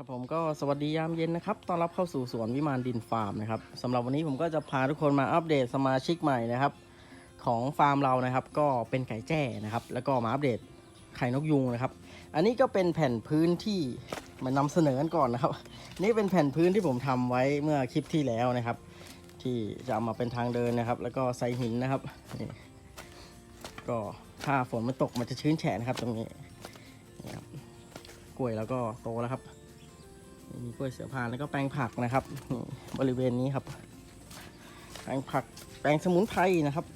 ครับผมก็สวัสดียามเย็นนะครับต้อนรับเข้าสู่สวนวิมานดินฟาร์มนะครับสำหรับวันนี้ผมก็จะพาทุกคนมาอัปเดตสมาชิกใหม่นะครับ ของฟาร์มเรานะครับ ก็เป็นไก่แจ้นะครับ แล้วก็มาอัปเดตไข่นกยุงนะครับ อันนี้ก็เป็นแผ่นพื้นที่มานำเสนอกันก่อนนะครับ นี่เป็นแผ่นพื้นที่ผมทำไว้เมื่อคลิปที่แล้วนะครับ ที่จะเอามาเป็นทางเดินนะครับ แล้วก็ใส่หินนะครับนี่ก็ถ้าฝนมันตกมันจะชื้นแฉะนะครับ ตรงนี้นี่ครับกล้วยแล้วก็โตแล้วครับ มีกล้วยเสือพานแล้วก็แปลงผักนะครับนี่บริเวณนี้ครับ แปลงผักแปลงสมุนไพรนะครับ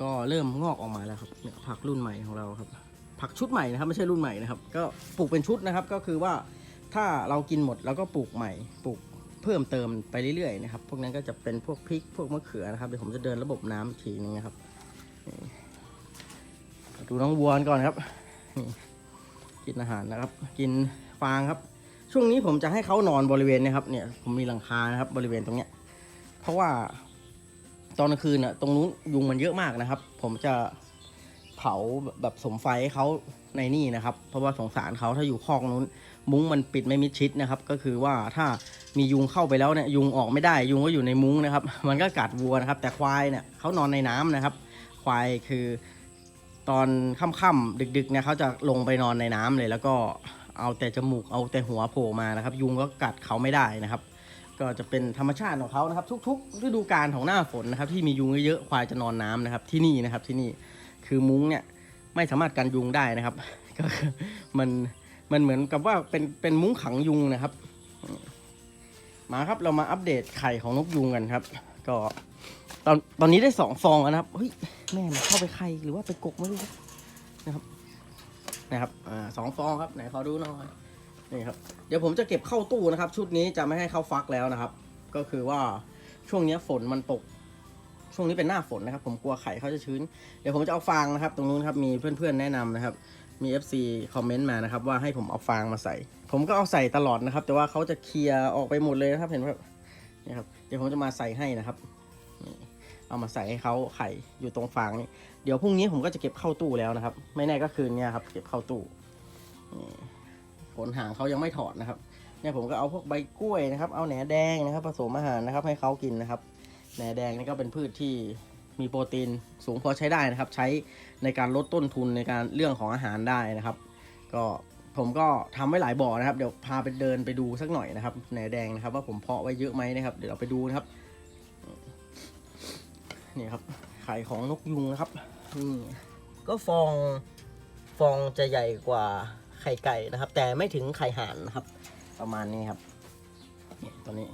ก็เริ่มงอกออกมาแล้วครับเนี่ยผักรุ่นใหม่ของเราครับ ผักชุดใหม่นะครับ ไม่ใช่รุ่นใหม่นะครับ ก็ปลูกเป็นชุดนะครับ ก็คือว่าถ้าเรากินหมดเราก็ปลูกใหม่ปลูกเพิ่มเติมไปเรื่อยๆนะครับ พวกนั้นก็จะเป็นพวกพริกพวกมะเขือนะครับเดี๋ยวผมจะเดินระบบน้ำอีกทีนึงนะครับดูน้องวัวก่อนครับนี่ กินอาหารนะครับ กินฟางครับ ช่วงนี้ผมจะให้เขานอนบริเวณนะครับเนี่ยผมมีหลังคานะครับบริเวณตรงเนี้ยเพราะว่าตอนกลางคืนน่ะตรงนู้นยุงมันเยอะมากนะครับ ผมจะเผาแบบสมไฟให้เขาในนี่นะครับ เพราะว่าสงสารเขาถ้าอยู่คอกนู้น มุ้งมันปิดไม่มิดชิดนะครับ ก็คือว่าถ้ามียุงเข้าไปแล้วเนี่ยยุงออกไม่ได้ยุงก็อยู่ในมุ้งนะครับ มันก็กัดวัวนะครับ แต่ควายเนี่ยเขานอนในน้ำนะครับ ควายคือ ตอนค่ำๆดึกๆเนี่ยเขาจะลงไปนอนในน้ำเลย แล้วก็เอาแต่จมูกเอาแต่หัวโผล่มานะครับ ยุงก็กัดเขาไม่ได้นะครับ ก็จะเป็นธรรมชาติของเขานะครับ ทุก ๆ ฤดูกาลของหน้าฝนนะครับ ที่มียุงเยอะๆควายจะนอนน้ำนะครับ ที่นี่นะครับที่นี่คือมุ้งเนี่ยไม่สามารถกันยุงได้นะครับ ก็มันมันเหมือนกับว่าเป็นเป็นมุ้งขังยุงนะครับ มาครับเรามาอัปเดตไข่ของนกยุงกันครับ ก็ตอนตอนนี้ได้สองฟองแล้วนะครับเฮ้ยแม่มันเข้าไปไข่หรือว่าไปกกไม่รู้นะครับนะครับอ่าสองฟองครับไหนขอดูหน่อยนี่ครับเดี๋ยวผมจะเก็บเข้าตู้นะครับ ชุดนี้จะไม่ให้เข้าฟักแล้วนะครับ ก็คือว่าช่วงนี้ฝนมันตก ช่วงนี้เป็นหน้าฝนนะครับ ผมกลัวไข่เขาจะชื้น เดี๋ยวผมจะเอาฟางนะครับ ตรงนู้นครับมีเพื่อนๆแนะนำนะครับ มี FC คอมเมนต์มานะครับ ว่าให้ผมเอาฟางมาใส่ ผมก็เอาใส่ตลอดนะครับ แต่ว่าเขาจะเคลียร์ออกไปหมดเลยนะครับเห็นไหมครับนี่ครับ เดี๋ยวผมจะมาใส่ให้นะครับ เอามาใส่ให้เขาไข่อยู่ตรงฟางนี่เดี๋ยวพรุ่งนี้ผมก็จะเก็บเข้าตู้แล้วนะครับ ไม่แน่ก็คืนเนี้ยครับ เก็บเข้าตู้นี่ขนหางเขายังไม่ถอดนะครับ เนี่ยผมก็เอาพวกใบกล้วยนะครับ เอาแหนแดงนะครับ ผสมอาหารนะครับ ให้เขากินนะครับ แหนแดงนี่ก็เป็นพืชที่มีโปรตีนสูงพอใช้ได้นะครับ ใช้ในการลดต้นทุนในการเรื่องของอาหารได้นะครับ ก็ ผมก็ทำไว้หลายบ่อนะครับ เดี๋ยวพาไปเดินไปดูสักหน่อยนะครับแหนแดงนะครับ ว่าผมเพาะไว้เยอะไหมนะครับ เดี๋ยวเราไปดูนะครับ นี่ครับไข่ของนกยุงนะครับนี่ก็ฟองฟองจะใหญ่กว่าไข่ไก่นะครับ แต่ไม่ถึงไข่ห่านนะครับ ประมาณนี้ครับนี่ตัวนี้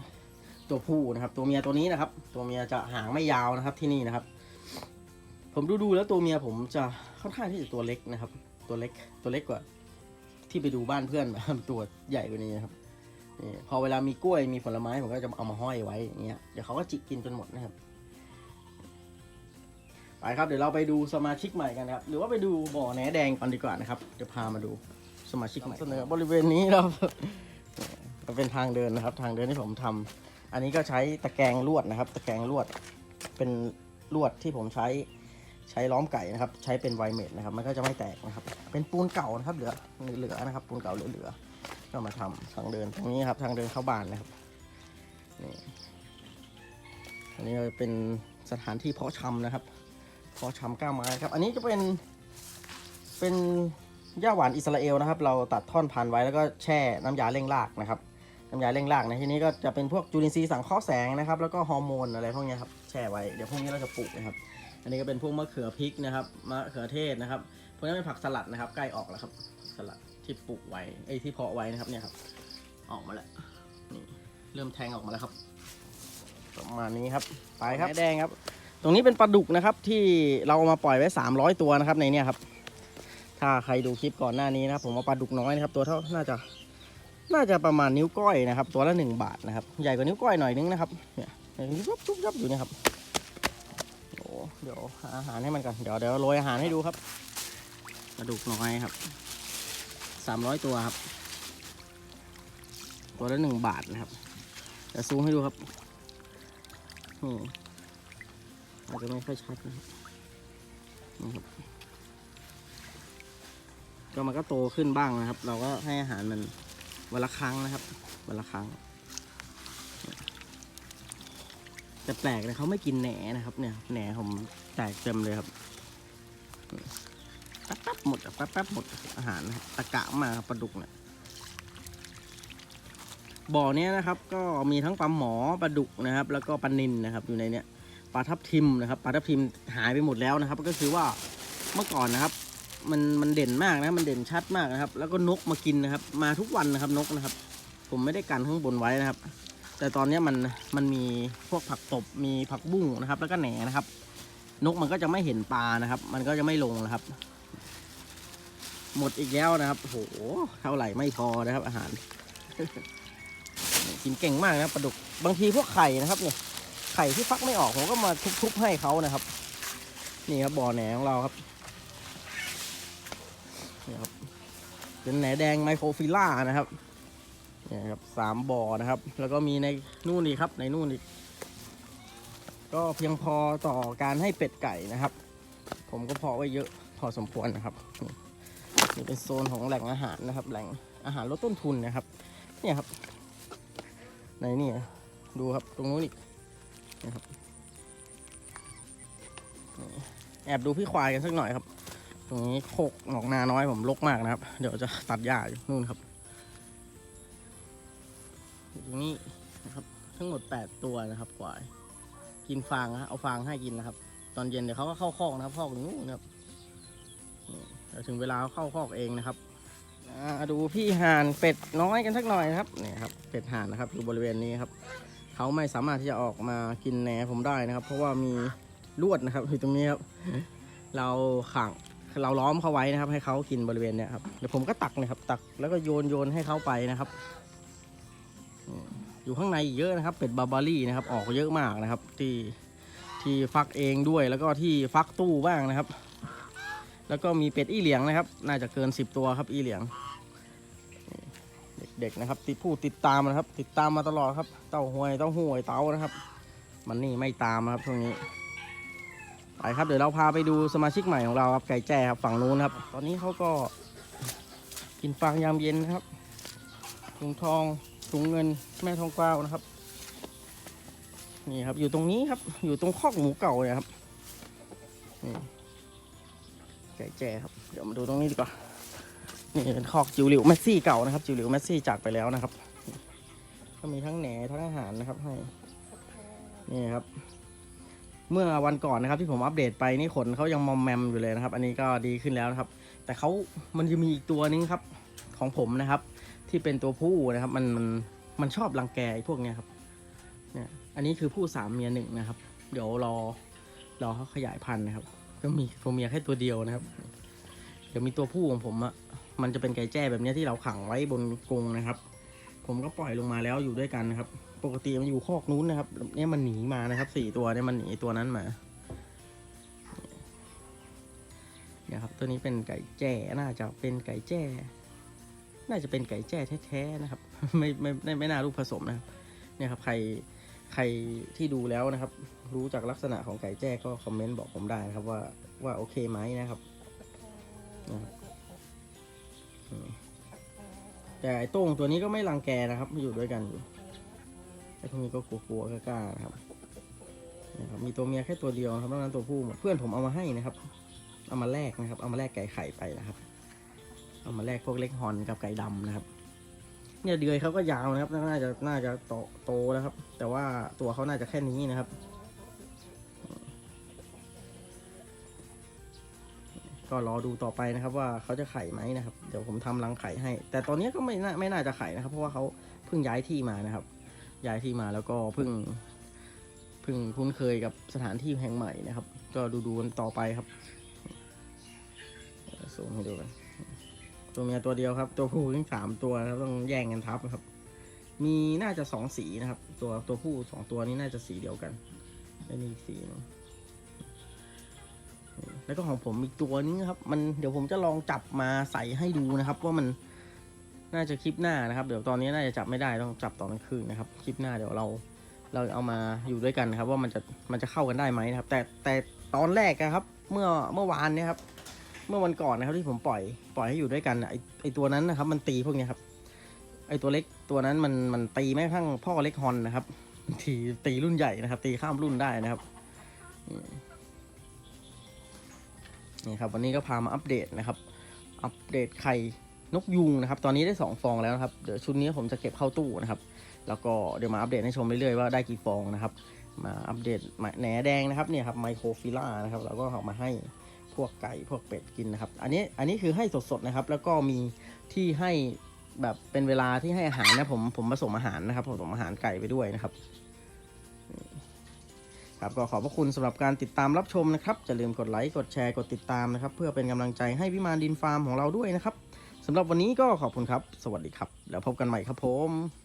ตัวผู้นะครับ ตัวเมียตัวนี้นะครับ ตัวเมียจะหางไม่ยาวนะครับที่นี่นะครับ ผมดูดูแล้วตัวเมียผมจะค่อนข้างที่จะตัวเล็กนะครับ ตัวเล็กตัวเล็กกว่า ที่ไปดูบ้านเพื่อนตัวใหญ่กว่านี้นะครับนี่พอเวลามีกล้วยมีผลไม้ผมก็จะเอามาห้อยไว้อย่างเงี้ยเดี๋ยวเขาก็จิกกินจนหมดนะครับไปครับเดี๋ยวเราไปดูสมาชิกใหม่กันนะครับ หรือว่าไปดูบ่อแหนแดงก่อนดีกว่านะครับเดี๋ยวพามาดูสมาชิกใหม่เสนอบริเวณนี้ครับมันเป็นทางเดินนะครับ ทางเดินที่ผมทำอันนี้ก็ใช้ตะแกรงลวดนะครับ ตะแกรงลวดเป็นลวดที่ผมใช้ ใช้ล้อมไก่นะครับ ใช้เป็นไวเมดนะครับ มันก็จะไม่แตกนะครับ เป็นปูนเก่านะครับ เหลือเหลือนะครับ ปูนเก่าเหลือๆก็มาทำทางเดินตรงนี้ครับ ทางเดินเข้าบ้านนะครับนี่อันนี้เป็นสถานที่เพาะชำนะครับ เพาะชำก้าไม้ครับ อันนี้จะเป็นเป็นหญ้าหวานอิสราเอลนะครับ เราตัดท่อนพันไว้แล้วก็แช่น้ำยาเร่งรากนะครับน้ำยาเร่งรากในที่นี้ก็จะเป็นพวกจุลินทรีย์สังเคราะห์แสงนะครับ แล้วก็ฮอร์โมนอะไรพวกนี้ครับแช่ไว้เดี๋ยวพรุ่งนี้เราจะปลูกนะครับ อันนี้ก็เป็นพวกมะเขือพริกนะครับมะเขือเทศนะครับพวกนี้เป็นผักสลัดนะครับ ใกล้ออกแล้วครับสลัดที่ปลูกไว้ไอ้ยที่เพาะไว้นะครับเนี่ยครับ ออกมาแล้วนี่เริ่มแทงออกมาแล้วครับ ประมาณนี้ครับไปครับแดงครับ ตรงนี้เป็นปลาดุกนะครับ ที่เราเอามาปล่อยไว้ 300 ตัวนะครับในเนี้ยครับ ถ้าใครดูคลิปก่อนหน้านี้นะครับ ผมเอาปลาดุกน้อยนะครับ ตัวเท่าน่าจะน่าจะประมาณนิ้วก้อยนะครับ ตัวละหนึ่งบาทนะครับ ใหญ่กว่านิ้วก้อยหน่อยนึงนะครับเนี่ยยุบยับยุบยับอยู่เนะครับโอ้ เดี๋ยวหาอาหารให้มันก่อน เดี๋ยวเดี๋ยวโรยอาหารให้ดูครับปลาดุกน้อยครับสามร้อยตัวครับ ตัวละหนึ่งบาทนะครับเดี๋ยวซูมให้ดูครับนี่อาจจะไม่ค่อยชัดนะครับนี่ครับ ก็มันก็โตขึ้นบ้างนะครับ เราก็ให้อาหารมันวันละครั้งนะครับวันละครั้ง แต่แปลกนะเขาไม่กินแหนนะครับ เนี่ยแหนผมแตกเต็มเลยครับแป๊บๆหมดอะแป๊บๆหมดอาหารนะตะกะมาครับปลาดุกเนี่ยบ่อเนี้ยนะครับ ก็มีทั้งปลาหมอปลาดุกนะครับ แล้วก็ปลานินนะครับ อยู่ในเนี้ยปลาทับทิมนะครับปลาทับทิมหายไปหมดแล้วนะครับ ก็คือว่าเมื่อก่อนนะครับ มันมันเด่นมากนะมันเด่นชัดมากนะครับ แล้วก็นกมากินนะครับ มาทุกวันนะครับนกนะครับ ผมไม่ได้กันข้างบนไว้นะครับ แต่ตอนนี้มันมันมีพวกผักตบมีผักบุ้งนะครับ แล้วก็แหนนะครับ นกมันก็จะไม่เห็นปลานะครับ มันก็จะไม่ลงนะครับ หมดอีกแล้วนะครับโหเท่าไหร่ไม่พอนะครับ อาหาร กินเก่งมากนะครับปลาดุกบางทีพวกไข่นะครับเนี่ยไข่ที่ฟักไม่ออกผมก็มาทุบๆให้เขานะครับ นี่ครับบ่อแหนของเราครับนี่ครับเป็นแหนแดงไมโครฟิล่านะครับ เนี่ยครับสามบ่อนะครับ แล้วก็มีในนู่นนี่ครับ ในนู่นอีก ก็เพียงพอต่อการให้เป็ดไก่นะครับ ผมก็พอไว้เยอะพอสมควรนะครับนี่เป็นโซนของแหล่งอาหารนะครับ แหล่งอาหารลดต้นทุนนะครับ เนี่ยครับ ในนี่ดูครับตรงนู้นอีกนะครับนี่แอบดูพี่ควายกันสักหน่อยครับ ตรงนี้โคกหนองนาน้อยผมลกมากนะครับ เดี๋ยวจะตัดหญ้าอยู่นู่นครับ อยู่ตรงนี้นะครับ ทั้งหมด 8 ตัวนะครับควายกินฟางนะเอาฟางให้กินนะครับ ตอนเย็นเดี๋ยวเขาก็เข้าคอกนะครับคอกอยู่นู่นนะครับเดี๋ยวถึงเวลาเข้าคอกเองนะครับอ่าดูพี่ห่านเป็ดน้อยกันสักหน่อยนะครับนี่ครับเป็ดห่านนะครับอยู่บริเวณนี้ครับเขาไม่สามารถที่จะออกมากินแหนผมได้นะครับ เพราะว่ามีลวดนะครับอยู่ตรงนี้ครับเราขังเราล้อมเขาไว้นะครับ ให้เขากินบริเวณเนี้ยครับเดี๋ยวผมก็ตักเลยครับ ตักแล้วก็โยนโยนให้เขาไปนะครับ อยู่ข้างในเยอะนะครับ เป็ดบาบารี่นะครับ ออกเยอะมากนะครับ ที่ที่ฟักเองด้วยแล้วก็ที่ฟักตู้บ้างนะครับ แล้วก็มีเป็ดอีเหลียงนะครับ น่าจะเกิน 10 ตัวครับอีเหลียง เด็กๆนะครับติดผู้ติดตามนะครับ ติดตามมาตลอดครับ เต้าหวยเต้าหวยเต้านะครับ มันนี่ไม่ตามครับช่วงนี้ไปครับเดี๋ยวเราพาไปดูสมาชิกใหม่ของเราครับไก่แจ้ครับฝั่งนู้นครับ ตอนนี้เขาก็กินฟางยามเย็นนะครับถุงทอง ถุงเงินแม่ทองกวาวนะครับ นี่ครับอยู่ตรงนี้ครับ อยู่ตรงคอกหมูเก่าเนี่ยครับนี่ไก่แจ้ครับเดี๋ยวมาดูตรงนี้ดีกว่านี่เป็นคอกจิวหลิวแมสซี่เก่านะครับจิวหลิวแมสซี่จากไปแล้วนะครับ ก็มีทั้งแหนทั้งอาหารนะครับให้นี่ครับ เมื่อวันก่อนนะครับที่ผมอัปเดตไปนี่ขนเขายังมอมแมมอยู่เลยนะครับ อันนี้ก็ดีขึ้นแล้วนะครับ แต่เขามันจะมีอีกตัวนึงครับ ของผมนะครับ ที่เป็นตัวผู้นะครับ มันมันมันชอบรังแกพวกเนี้ยครับ เนี่ย อันนี้คือผู้สามเมียหนึ่งนะครับ เดี๋ยวรอรอเขาขยายพันธุ์นะครับ ก็มีตัวเมียแค่ตัวเดียวนะครับ เดี๋ยวมีตัวผู้ของผมอะมันจะเป็นไก่แจ้แบบนี้ที่เราขังไว้บนกรงนะครับ ผมก็ปล่อยลงมาแล้วอยู่ด้วยกันนะครับ ปกติมันอยู่คอกนู้นนะครับ เนี่ยมันหนีมานะครับสี่ตัวเนี่ยมันหนีตัวนั้นมาเนี่ยครับตัวนี้เป็นไก่แจ้น่าจะเป็นไก่แจ้ น่าจะเป็นไก่แจ้แท้ๆนะครับ ไม่ไม่ไม่ไม่น่าลูกผสมนะครับเนี่ยครับใครใครที่ดูแล้วนะครับ รู้จากลักษณะของไก่แจ้ก็คอมเมนต์บอกผมได้นะครับ ว่าว่าโอเคไหมนะครับแต่ไอ้โต้งตัวนี้ก็ไม่รังแกนะครับอยู่ด้วยกันอยู่ไอ้พวกนี้ก็กลัวๆกล้าๆนะครับนะครับมีตัวเมียแค่ตัวเดียวนะครับนอกนั้นตัวผู้เพื่อนผมเอามาให้นะครับ เอามาแลกนะครับ เอามาแลกไก่ไข่ไปนะครับ เอามาแลกพวกเล็กฮอนกับไก่ดำนะครับ เนี่ยเดือยเขาก็ยาวนะครับ น่าจะน่าจะโตโตแล้วครับ แต่ว่าตัวเขาน่าจะแค่นี้นะครับก็รอดูต่อไปนะครับว่าเขาจะไข่ไหมนะครับ เดี๋ยวผมทำรังไข่ให้ แต่ตอนนี้ก็ไม่น่าไม่น่าจะไข่นะครับ เพราะว่าเขาเพิ่งย้ายที่มานะครับ ย้ายที่มาแล้วก็เพิ่งเพิ่งคุ้นเคยกับสถานที่แห่งใหม่นะครับ ก็ดูดูกันต่อไปครับสูงให้ดูกัน ตัวเมียตัวเดียวครับ ตัวผู้ทั้งสามตัวครับต้องแย่งกันทับครับ มีน่าจะสองสีนะครับ ตัวตัวผู้สองตัวนี้น่าจะสีเดียวกันแล้วนี่อีสีนึงแล้วก็ของผมอีกตัวนึงครับ มันเดี๋ยวผมจะลองจับมาใส่ให้ดูนะครับ ว่ามันน่าจะคลิปหน้านะครับ เดี๋ยวตอนนี้น่าจะจับไม่ได้ต้องจับตอนกลางคืนนะครับ คลิปหน้าเดี๋ยวเราเราเอามาอยู่ด้วยกันนะครับ ว่ามันจะมันจะเข้ากันได้ไหมนะครับ แต่แต่ตอนแรกนะครับ เมื่อเมื่อวานเนี่ยครับ เมื่อวันก่อนนะครับที่ผมปล่อยปล่อยให้อยู่ด้วยกันไอไอตัวนั้นนะครับ มันตีพวกนี้ครับ ไอตัวเล็กตัวนั้นมันมันตีแม้กระทั่งพ่อเล็กฮอนนะครับทีตีรุ่นใหญ่นะครับ ตีข้ามรุ่นได้นะครับนี่ครับ วันนี้ก็พามาอัปเดตนะครับ อัปเดตไข่นกยูงนะครับ ตอนนี้ได้สองฟองแล้วนะครับ เดี๋ยวชุดนี้ผมจะเก็บเข้าตู้นะครับ แล้วก็เดี๋ยวมาอัปเดตให้ชมเรื่อยๆว่าได้กี่ฟองนะครับ มาอัปเดตแหนแดงนะครับเนี่ยครับไมโครฟิล่านะครับเราก็เอามาให้ วกไก่พวกเป็ดกินนะครับ อันนี้อันนี้คือให้สดๆนะครับ แล้วก็มีที่ให้แบบเป็นเวลาที่ให้อาหารนะผมผมผสมอาหารนะครับผสมอาหารไก่ไปด้วยนะครับ ครับก็ขอบพระคุณสำหรับการติดตามรับชมนะครับอย่าลืมกดไลค์กดแชร์กดติดตามนะครับ เพื่อเป็นกำลังใจให้วิมานดินฟาร์มของเราด้วยนะครับสำหรับวันนี้ก็ขอบคุณครับ สวัสดีครับ แล้วพบกันใหม่ครับผม